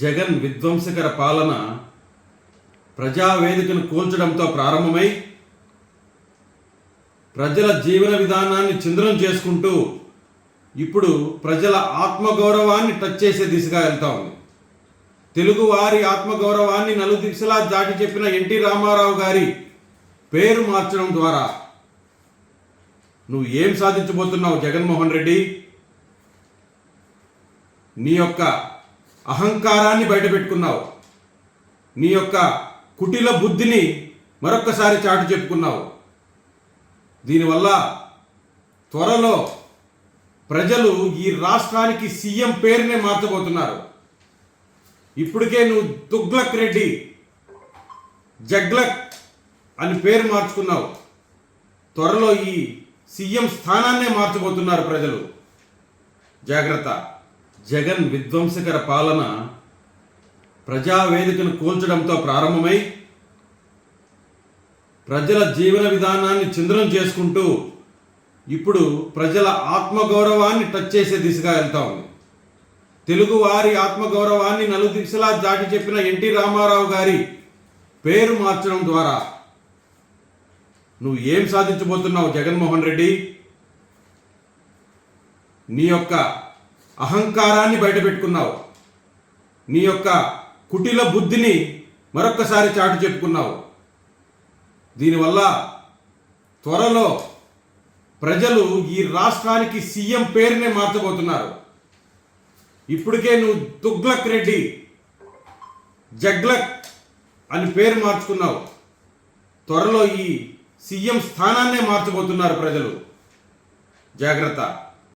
జగన్ విధ్వంసకర పాలన ప్రజావేదికను కూల్చడంతో ప్రారంభమై ప్రజల జీవన విధానాన్ని చిందనం చేసుకుంటూ ఇప్పుడు ప్రజల ఆత్మగౌరవాన్ని టచ్ చేసే దిశగా వెళ్తా ఉంది. తెలుగు వారి ఆత్మగౌరవాన్ని నలుదిశలా దాటి చెప్పిన ఎన్టీ రామారావు గారి పేరు మార్చడం ద్వారా నువ్వు ఏం సాధించబోతున్నావు జగన్మోహన్ రెడ్డి? నీ యొక్క అహంకారాన్ని బయటపెట్టుకున్నావు. నీ యొక్క కుటిల బుద్ధిని మరొక్కసారి చాటు చెప్పుకున్నావు. దీనివల్ల త్వరలో ప్రజలు ఈ రాష్ట్రానికి సీఎం పేరునే మార్చబోతున్నారు. ఇప్పటికే నువ్వు తుగ్లక్ రెడ్డి జగ్లక్ అని పేరు మార్చుకున్నావు. త్వరలో ఈ సీఎం స్థానాన్నే మార్చబోతున్నారు ప్రజలు. జాగ్రత్త. జగన్ విధ్వంసకర పాలన ప్రజావేదికను కూల్చడంతో ప్రారంభమై ప్రజల జీవన విధానాన్ని చిందనం చేసుకుంటూ ఇప్పుడు ప్రజల ఆత్మగౌరవాన్ని టచ్ చేసే దిశగా వెళ్తా ఉంది. తెలుగువారి ఆత్మగౌరవాన్ని నలు దిశలా దాటి చెప్పిన ఎన్టీ రామారావు గారి పేరు మార్చడం ద్వారా నువ్వు ఏం సాధించబోతున్నావు జగన్మోహన్ రెడ్డి? నీ యొక్క అహంకారాన్ని బయటపెట్టుకున్నావు నీ యొక్క కుటిల బుద్ధిని మరొక్కసారి చాటు చెప్పుకున్నావు. దీనివల్ల త్వరలో ప్రజలు ఈ రాష్ట్రానికి సీఎం పేరునే మార్చబోతున్నారు. ఇప్పటికే నువ్వు తుగ్లక్ రెడ్డి జగ్లక్ అని పేరు మార్చుకున్నావు. త్వరలో ఈ సీఎం స్థానాన్నే మార్చబోతున్నారు ప్రజలు. జాగ్రత్త.